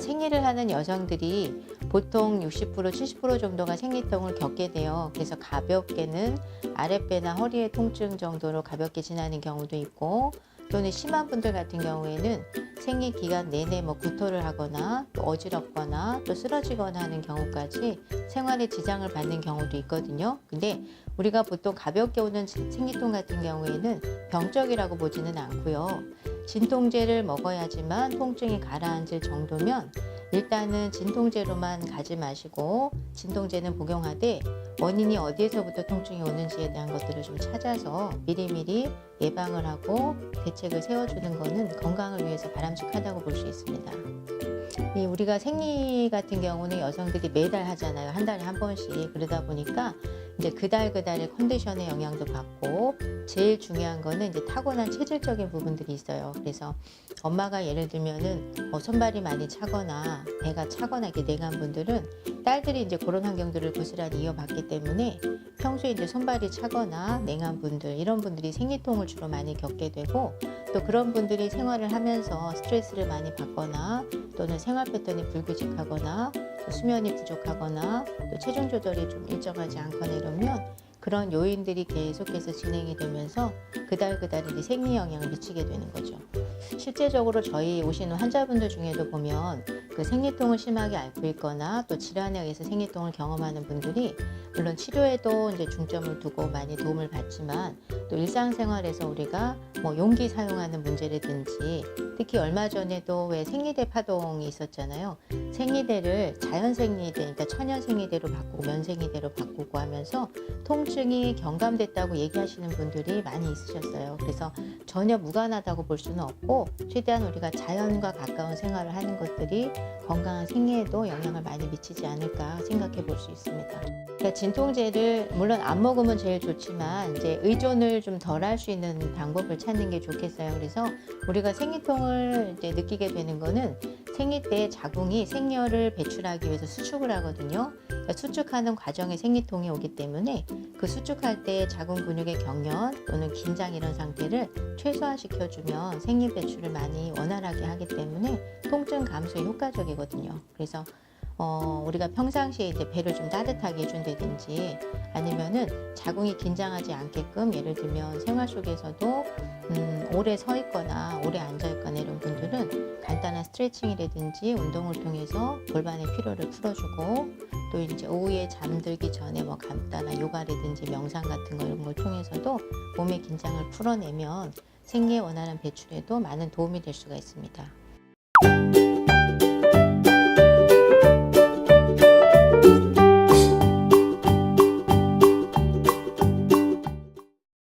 생리를 하는 여성들이 보통 60% 70% 정도가 생리통을 겪게 돼요. 그래서 가볍게는 아랫배나 허리의 통증 정도로 가볍게 지나는 경우도 있고 또는 심한 분들 같은 경우에는 생리 기간 내내 뭐 구토를 하거나 또 어지럽거나 또 쓰러지거나 하는 경우까지 생활에 지장을 받는 경우도 있거든요. 근데 우리가 보통 가볍게 오는 생리통 같은 경우에는 병적이라고 보지는 않고요. 진통제를 먹어야지만 통증이 가라앉을 정도면 일단은 진통제로만 가지 마시고 진통제는 복용하되 원인이 어디에서부터 통증이 오는지에 대한 것들을 좀 찾아서 미리미리 예방을 하고 대책을 세워주는 것은 건강을 위해서 바람직하다고 볼 수 있습니다. 이 우리가 생리 같은 경우는 여성들이 매달 하잖아요. 한 달에 한 번씩. 그러다 보니까 이제 그달 그달의 컨디션의 영향도 받고 제일 중요한 거는 이제 타고난 체질적인 부분들이 있어요. 그래서 엄마가 예를 들면은 어, 손발이 많이 차거나 배가 차거나 이렇게 내간 분들은 딸들이 이제 그런 환경들을 고스란히 이어받기 때문에 평소에 이제 손발이 차거나 냉한 분들 이런 분들이 생리통을 주로 많이 겪게 되고 또 그런 분들이 생활을 하면서 스트레스를 많이 받거나 또는 생활 패턴이 불규칙하거나 또 수면이 부족하거나 또 체중 조절이 좀 일정하지 않거나 이러면 그런 요인들이 계속해서 진행이 되면서 그달 그달 이제 생리 영향을 미치게 되는 거죠. 실제적으로 저희 오시는 환자분들 중에도 보면 그 생리통을 심하게 앓고 있거나 또 질환에 의해서 생리통을 경험하는 분들이 물론 치료에도 이제 중점을 두고 많이 도움을 받지만 또 일상생활에서 우리가 뭐 용기 사용하는 문제라든지 특히 얼마 전에도 왜 생리대 파동이 있었잖아요. 생리대를 자연 생리대, 그러니까 천연 생리대로 바꾸고 면 생리대로 바꾸고 하면서 통증이 경감됐다고 얘기하시는 분들이 많이 있으셨어요. 그래서 전혀 무관하다고 볼 수는 없고 최대한 우리가 자연과 가까운 생활을 하는 것들이 건강한 생리에도 영향을 많이 미치지 않을까 생각해 볼 수 있습니다. 그러니까 진통제를 물론 안 먹으면 제일 좋지만 이제 의존을 좀 덜 할 수 있는 방법을 찾는 게 좋겠어요. 그래서 우리가 생리통을 이제 느끼게 되는 거는 생리 때 자궁이 생열을 배출하기 위해서 수축을 하거든요. 그러니까 수축하는 과정에 생리통이 오기 때문에 그 수축할 때 자궁 근육의 경련 또는 긴장 이런 상태를 최소화시켜주면 생리 배출을 많이 원활하게 하기 때문에 통증 감소에 효과적이거든요. 그래서 어, 우리가 평상시에 이제 배를 좀 따뜻하게 해준다든지 아니면은 자궁이 긴장하지 않게끔 예를 들면 생활 속에서도 음, 오래 서 있거나 오래 앉아 있거나 이런 분들은 간단한 스트레칭이라든지 운동을 통해서 골반의 피로를 풀어주고 또 이제 오후에 잠들기 전에 뭐 간단한 요가라든지 명상 같은 거 이런 걸 통해서도 몸의 긴장을 풀어내면 생리의 원활한 배출에도 많은 도움이 될 수가 있습니다.